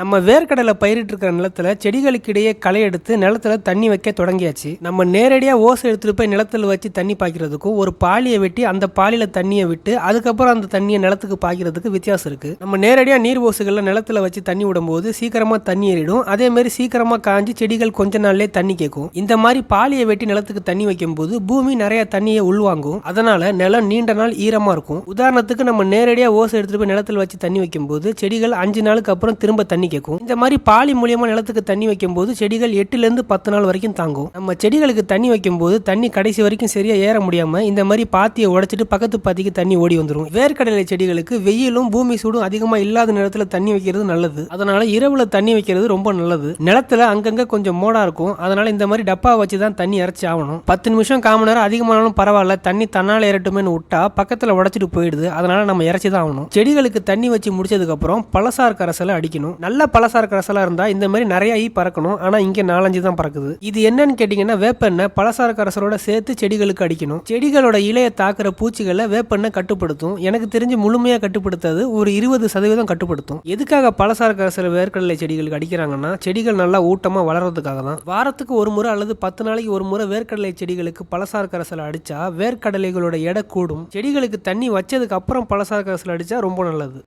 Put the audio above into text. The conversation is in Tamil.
நம்ம வேர்க்கடலை பயிரிட்டு இருக்கிற நிலத்துல செடிகளுக்கு இடையே களை எடுத்து நிலத்துல தண்ணி வைக்க தொடங்கியாச்சு. நம்ம நேரடியாக ஓசை எடுத்துகிட்டு போய் நிலத்துல வச்சு தண்ணி பாய்க்கிறதுக்கும் ஒரு பாலியை வெட்டி அந்த பாலியில தண்ணியை விட்டு அதுக்கப்புறம் அந்த தண்ணியை நிலத்துக்கு பாய்க்கிறதுக்கு வித்தியாசம் இருக்கு. நம்ம நேரடியா நீர் ஓசுகளில் நிலத்துல வச்சு தண்ணி விடும்போது சீக்கிரமா தண்ணி ஏறிடும். அதே மாதிரி சீக்கிரமா காஞ்சி செடிகள் கொஞ்ச நாள்லயே தண்ணி கேட்கும். இந்த மாதிரி பாலியை வெட்டி நிலத்துக்கு தண்ணி வைக்கும்போது பூமி நிறைய தண்ணியை உள்வாங்கும். அதனால நிலம் நீண்ட நாள் ஈரமா இருக்கும். உதாரணத்துக்கு நம்ம நேரடியாக ஓசை எடுத்துட்டு போய் நிலத்தில் வச்சு தண்ணி வைக்கும்போது செடிகள் அஞ்சு நாளுக்கு அப்புறம் திரும்ப தண்ணி கேட்கும். இந்த மாதிரி பாலி மூலியமா நிலத்துக்கு தண்ணி வைக்கும்போது செடிகள் எட்டுல இருந்து பத்து நாள் வரைக்கும் தாங்கும். நம்ம செடிகளுக்கு தண்ணி வைக்கும் போது தண்ணி கடைசி வரைக்கும் சரியா ஏற முடியாம இந்த மாதிரி பாத்தியை உடைச்சிட்டு பக்கத்து பாத்திக்கு தண்ணி ஓடி வந்துடும் வேர்க்கடலை செடிகளுக்கு வெயிலும் பூமி சூடும் அதிகமா இல்லாத நேரத்துல தண்ணி வைக்கிறது நல்லது. அதனால இரவுல தண்ணி வைக்கிறது ரொம்ப நல்லது. நிலத்துல அங்கங்க கொஞ்சம் மோடா இருக்கும். அதனால இந்த மாதிரி டப்பா வச்சு தான் தண்ணி இறச்சி ஆகணும். பத்து நிமிஷம் காமன் நேரம் அதிகமானாலும் பரவாயில்ல. தண்ணி தன்னால ஏறட்டுமேனு விட்டா பக்கத்துல உடைச்சிட்டு போயிடுது. அதனால நம்ம இறச்சி தான் ஆகணும். செடிகளுக்கு தண்ணி வச்சு முடிச்சதுக்கு அப்புறம் பழசார் கரைசலை அடிக்கணும். நல்ல பழசார் கரைசலா இருந்தால் இந்த மாதிரி நிறைய ஈ பறக்கணும். ஆனால் இங்கே நாலஞ்சு தான் பறக்குது. இது என்னன்னு கேட்டிங்கன்னா வேப்பெண்ணெய் பழசார் கரசலோட சேர்த்து செடிகளுக்கு அடிக்கணும். செடிகளோட இலையை தாக்குற பூச்சிகளை வேப்பெண்ணெய் கட்டுப்படுத்தும். எனக்கு தெரிஞ்சு முழுமையாக கட்டுப்படுத்தாது. ஒரு இருபது சதவீதம் கட்டுப்படுத்தும். எதுக்காக பழசார் கரைசல் வேர்க்கடலை செடிகளுக்கு அடிக்கிறாங்கன்னா செடிகள் நல்லா ஊட்டமாக வளர்றதுக்காக தான். வாரத்துக்கு ஒரு முறை அல்லது பத்து நாளைக்கு ஒரு முறை வேர்க்கடலை செடிகளுக்கு பழசார் கரைசல் அடித்தா வேர்க்கடலைகளோட எடை கூடும். செடிகளுக்கு தண்ணி வச்சதுக்கு அப்புறம் பழசார் கரைசல் அடித்தா ரொம்ப நல்லது.